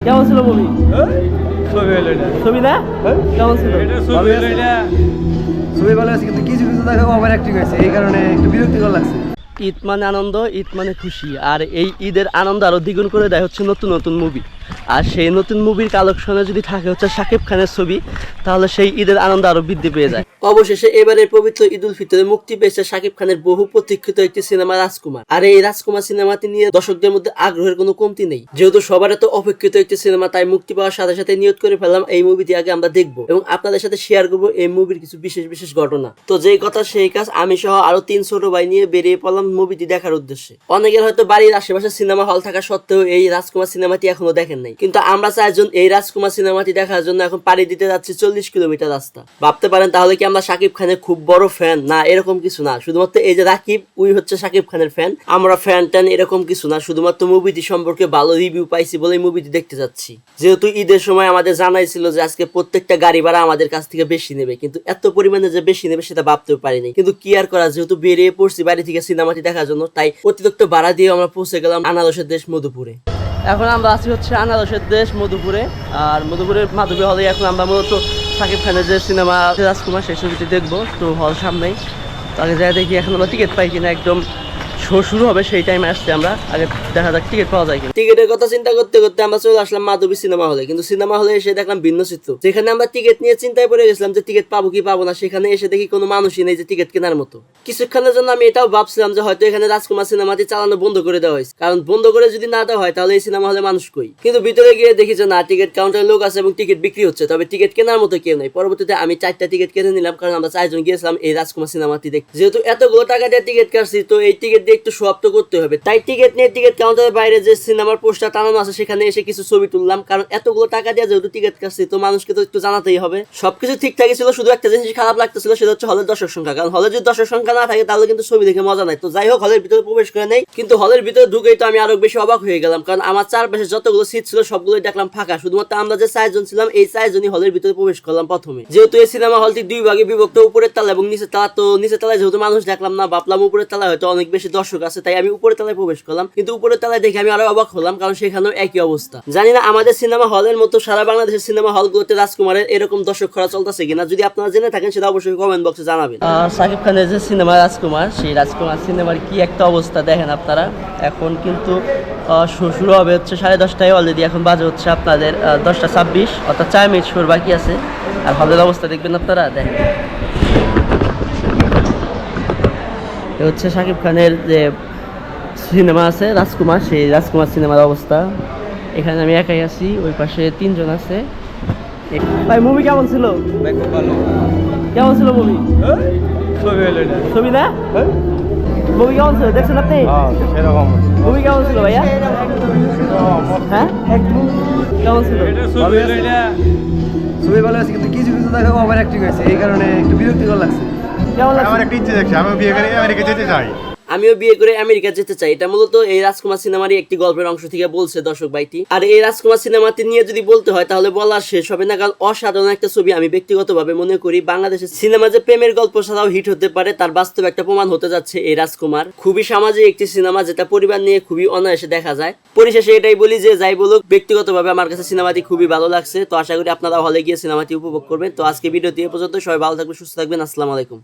কেমন ছিল মুভি ছবি হলো এটা। ছবি না? কেমন ছিল? এটা ছবি হলো এটা। ছবি ভালো আছে কিন্তু কিছু কিছু দেখে ওভার অ্যাক্টিং হয়েছে এই কারণে একটু বিরক্তিকর লাগছে। ঈদ মানে আনন্দ ঈদ মানে খুশি আর এই ঈদের আনন্দ আরও দ্বিগুণ করে দেয় হচ্ছে নতুন নতুন মুভি আর সেই নতুন মুভির কালেকশনে যদি থাকে হচ্ছে শাকিব খানের ছবি, তাহলে সেই ঈদের আনন্দ আরও বৃদ্ধি পেয়ে যায়। অবশেষে এবারের পবিত্র ঈদ উল ফিতরে মুক্তি পেয়েছে শাকিব খানের বহু প্রতীক্ষিত একটি সিনেমা রাজকুমার। আর এই রাজকুমার সিনেমাটি নিয়ে দর্শকদের মধ্যে আগ্রহের কোনো কমতি নেই। যেহেতু সবার এত অপেক্ষিত একটি সিনেমা, তাই মুক্তি পাওয়ার সাথে সাথে নিয়োগ করে ফেললাম এই মুভিটি আগে আমরা দেখব এবং আপনাদের সাথে শেয়ার করব এই মুভির কিছু বিশেষ বিশেষ ঘটনা। তো যেই কথা, সেই কাজ আমি সহ আরও তিন ছোট ভাই নিয়ে বেরিয়ে পড়লাম মুভিটি দেখার উদ্দেশ্যে। অনেকের হয়তো বাড়ির আশেপাশে সিনেমা হল থাকা সত্ত্বেও এই রাজকুমার সিনেমাটি এখনও দেখেন নাই। কিন্তু আমরা চারজন এই রাজকুমার সিনেমাটি দেখার জন্য এখন পাড়ি দিতে যাচ্ছি চল্লিশ কিলোমিটার রাস্তা। ভাবতে পারেন তাহলে কি আমরা শাকিব খানের খুব বড় ফ্যান না, এরকম কিছু না। শুধুমাত্র এই যে রাকিব, উই হচ্ছে শাকিব খানের ফ্যান আমরা ফ্যান ট্যান এরকম কিছু না। শুধুমাত্র মুভিটি সম্পর্কে ভালো রিভিউ পাইছি বলে মুভিটি দেখতে যাচ্ছি। যেহেতু ঈদের সময় আমাদের জানাই ছিল যে আজকে প্রত্যেকটা গাড়ি ভাড়া আমাদের কাছ থেকে বেশি নেবে। কিন্তু এত পরিমাণে যে বেশি নেবে সেটা ভাবতেও পারিনি। কিন্তু কি আর করা, যেহেতু বেরিয়ে পড়ছি বাড়ি থেকে সিনেমাটি দেখার জন্য, তাই অতিরিক্ত ভাড়া দিয়ে আমরা পৌঁছে গেলাম আনারসের দেশ মধুপুরে। এখন আমরা আছি হচ্ছে আনারসের দেশ মধুপুরে। আর মধুপুরের মাধবী হলে এখন আমরা মূলত সাকিব খানের যে সিনেমা রাজকুমার, সেই ছবিটি দেখব। তো হল সামনেই। তাহলে যাই দেখি এখন আমরা টিকিট পাই কিনা একদম শো শুরু হবে, সেই টাইমে আসছে আমরা। আগে দেখা যাক টিকিট পাওয়া যায় কিনা। টিকিটের কথা চিন্তা করতে করতে আমরা চলে আসলাম মাধবী সিনেমা হলে কিন্তু সিনেমা হলে এসে দেখলাম ভিন্ন চিত্র। যেখানে আমরা টিকিট নিয়ে চিন্তায় পড়ে গেছিলাম যে টিকিট পাবো কি পাবো না। সেখানে এসে দেখি কোনো মানুষই নেই যে টিকিট কেনার মতো। কিছুক্ষণের জন্য আমি এটাও ভাবছিলাম যে হয়তো এখানে রাজকুমার সিনেমাটি চালানো বন্ধ করে দেওয়া হয়েছে। কারণ বন্ধ করে যদি না দেওয়া হয়, তাহলে এই সিনেমা হলে মানুষ কই? কিন্তু ভিতরে গিয়ে দেখি যে না টিকিট কাউন্টারে লোক আছে এবং টিকিট বিক্রি হচ্ছে। তবে টিকিট কেনার মতো কেউ নেই। পরবর্তীতে আমি চারটা টিকিট কিনে নিলাম, কারণ আমরা চারজন গিয়েছিলাম এই রাজকুমার সিনেমাটি দেখতে। যেহেতু এতগুলো টাকা দিয়ে টিকিট কাটছি, তো এই টিকিট দিয়ে একটু সমাপ্ত করতে হবে। তাই টিকিট নিয়ে টিকিট কাউন্টারের বাইরে যে সিনেমার পোস্টার টানানো আছে, সেখানে এসে কিছু ছবি তুললাম। কারণ এতগুলো টাকা দিয়ে যেহেতু টিকিট কাটছি, তো মানুষকে তো একটু জানাতেই হবে। সবকিছু ঠিকঠাকই ছিল, শুধু একটা জিনিস খারাপ লাগতেছিল, সেটা হচ্ছে হলের দর্শক সংখ্যা। কারণ হলে যদি দর্শক সংখ্যা না থাকে, তাহলে কিন্তু ছবি দেখে মজা নাই। তো যাই হোক, হলের ভিতরে প্রবেশ করে নেই। কিন্তু হলের ভিতরে ঢুকেই তো আমি আরও বেশি অবাক হয়ে গেলাম। কারণ আমার চারপাশে যতগুলো সিট ছিল, সবগুলোই দেখলাম ফাঁকা। শুধুমাত্র আমরা যে চারজন ছিলাম, এই চারজনই হলের ভিতরে প্রবেশ করলাম প্রথমে। যেহেতু এই সিনেমা হলটি দুই ভাগে বিভক্ত, উপরের তালা এবং নিচের তালা, তো নিচের তলায় যেহেতু মানুষ দেখলাম না, ভাবলাম উপরের তলায় হয়তো অনেক বেশি দর্শক আছে, তাই আমি উপরের তলায় প্রবেশ করলাম। কিন্তু উপরের তলায় দেখে আমি আরও অবাক হলাম, কারণ সেখানেও একই অবস্থা। জানি না আমাদের সিনেমা হলের মতো সারা বাংলাদেশের সিনেমা হলগুলোতে রাজকুমারের এরকম দর্শক খরা চলতেছে কিনা, যদি আপনারা জেনে থাকেন সেটা অবশ্যই কমেন্ট বক্সে জানাবেন। সাকিব খানের যে সিনেমা রাজকুমার, সেই রাজকুমার সিনেমার কি একটা অবস্থা দেখেন আপনারা? এখন কিন্তু শুরু হবে হচ্ছে সাড়ে দশটায় অলরেডি এখন বাজে হচ্ছে আপনাদের দশটা ছাব্বিশ, অর্থাৎ চার মিনিট শোর বাকি আছে। আর হলের অবস্থা দেখবেন আপনারা, দেখেন। এ হচ্ছে শাকিব খানের যে সিনেমা আছে রাজকুমার সেই রাজকুমার সিনেমার অবস্থা। এখানে আমি একাই আছি ওই পাশে তিনজন আছে। ভাই মুভি কেমন ছিল? ভাই খুব ভালো। কেমন ছিল মুভি ছবি হলো ছবি না? মুভি কেমন ছিল? দেখছেন আপনি? হ্যাঁ সেরকম। মুভি কেমন ছিল ভাইয়া? হ্যাঁ? কেমন ছিল? ছবি ভালো আছে কিন্তু কিছু কিছু দেখে ওভার অ্যাক্টিং হয়েছে। এই কারণে একটু বিরক্তিকর লাগছে। কেমন আমার একটা ইচ্ছে দেখছি আমিও বিয়ে করে আমেরিকা যেতে চাই। আমিও বিয়ে করে আমেরিকা যেতে চাই। এটা মূলত এই রাজকুমার সিনেমারই একটি গল্পের অংশ থেকে বলছে দর্শক ভাইটি। আর এই রাজকুমার সিনেমাটি নিয়ে যদি বলতে হয় তাহলে বলার শেষ হবে না কারণ অসাধারণ একটা ছবি আমি ব্যক্তিগতভাবে মনে করি। বাংলাদেশের সিনেমা যে প্রেমের গল্প ছাড়াও হিট হতে পারে তার বাস্তব একটা প্রমাণ হতে যাচ্ছে এই রাজকুমার। খুবই সামাজিক একটি সিনেমা যেটা পরিবার নিয়ে খুবই অনায়াসে দেখা যায়। পরিশেষে এটাই বলি যে যাই বলুক ব্যক্তিগতভাবে আমার কাছে সিনেমাটি খুবই ভালো লাগছে। তো আশা করি আপনারা হলে গিয়ে সিনেমাটি উপভোগ করবেন। তো আজকে ভিডিওটি এ পর্যন্ত সবাই ভালো থাকবেন সুস্থ থাকবেন। আসসালামু আলাইকুম।